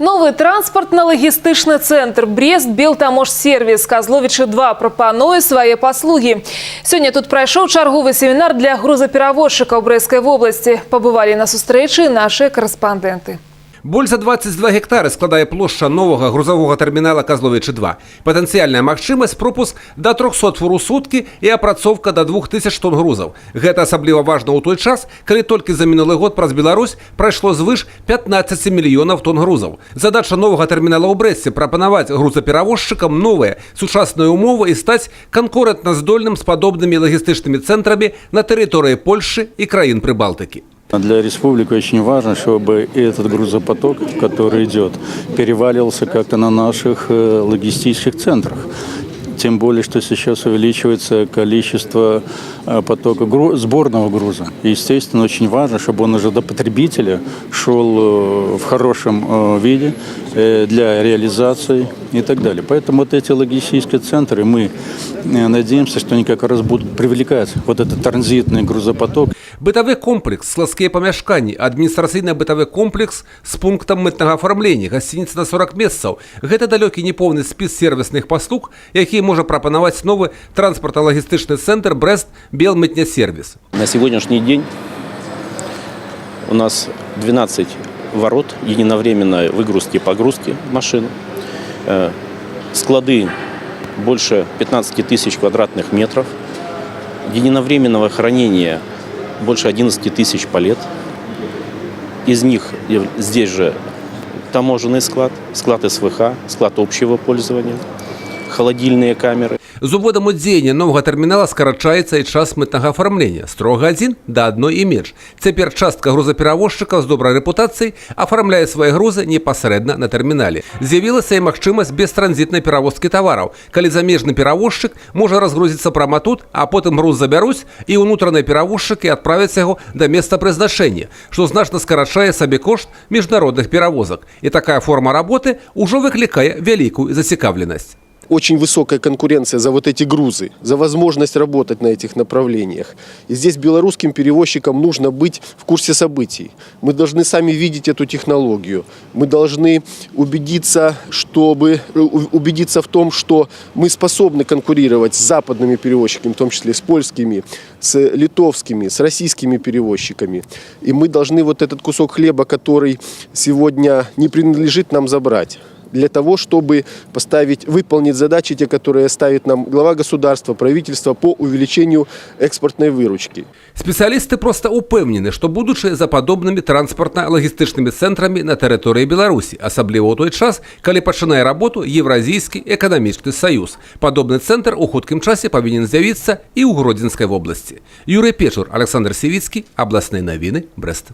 Новый транспортно-лагістычны цэнтр брест белтаможсервіс казловічы 2 прапануе свае паслугі сёння тут прайшоў чарговы семінар для грузаперавозчыкаў брэскай вобласці пабывалі на сустрэчы нашыя карэспандэнты Больш за 22 гектары складае плошча новага грузавога тэрмінала Казловічы 2. Патэнцыяльная магчымасць пропуск да 300 фур у суткі і апрацоўка да 2000 тонн грузаў. Гэта асабліва важна ў той час, калі толькі за мінулы год праз Беларусь прайшло звыш 15 мільёнаў тонн грузаў. Задача новага тэрмінала ў Брэсце прапанаваць грузаперавозчыкам новыя сучасныя умовы і стаць канкурэнтназдольным з падобнымі лагістычнымі цэнтрамі на тэрыторыі Польшы і краін Прыбалтыкі. Для республики очень важно, чтобы этот грузопоток, который идет, переваливался как-то на наших э, логистических центрах Тем более, что сейчас увеличивается количество э, потока гру- сборного груза. И, естественно, очень важно, чтобы он уже до потребителя шел э, в хорошем э, виде э, для реализации и так далее. Поэтому вот эти логистические центры, мы э, надеемся, что они как раз будут привлекать вот этот транзитный грузопоток Бытавы комплекс, складскія памяшканні, адміністрацыйна-бытавы комплекс з пунктам мытнага афармлення, гасцініца на 40 месцаў. Гэта далёкі непоўны спіс сервісных паслуг, які можа прапанаваць новы транспартна-лагістычны цэнтр Брест Белмытнясервіс. На сегодняшний день у нас 12 ворот единовременной выгрузки и погрузки машин. Э, Склады больше 15 тысяч квадратных метров. Единовременного хранения больше 11 тысяч палет. Из них здесь же таможенный склад, склад СВХ, склад общего пользования, холодильные камеры. З уводам у дзеяння новага тэрмінала скарачаецца і час мытнага афармлення строга адзін да адной і менш. Цяпер частка грузаперавозчыкаў з добрай рэпутацыяй афармляе свае грузы непасрэдна на тэрмінале. З'явілася і магчымасць бестранзітнай перавозкі тавараў, калі замежны перавозчык можа разгрузіцца прама тут, а потым груз забяруць і ўнутраныя перавозчыкі адправяць яго да места прызначэння, што значна скарачае сабе кошт міжнародных перавозак. І такая форма работы ўжо выклікае вялікую зацікаўленасць. очень высокая конкуренция за вот эти грузы, за возможность работать на этих направлениях. И здесь белорусским перевозчикам нужно быть в курсе событий. Мы должны сами видеть эту технологию. Мы должны убедиться, чтобы, э, убедиться в том, что мы способны конкурировать с западными перевозчиками, в том числе с польскими, с литовскими, с российскими перевозчиками. И мы должны вот этот кусок хлеба, который сегодня не принадлежит нам, забрать для того, чтобы поставить, выполнить задачи, те, которые ставит нам глава государства, правительство по увеличению экспортной выручки. Спецыялісты проста ўпэўнены, што будучы за падобнымі транспартна-лагістычнымі цэнтрамі на тэрыторыі Беларусі, асабліва ў той час, калі пачынае работу еўразійскі эканамічны саюз. Падобны цэнтр у хуткім часе павінен з'явіцца і ў гродзенскай вобласці. Юрый Печур, Александр Сівіцкі, абласныя навіны, Брэст.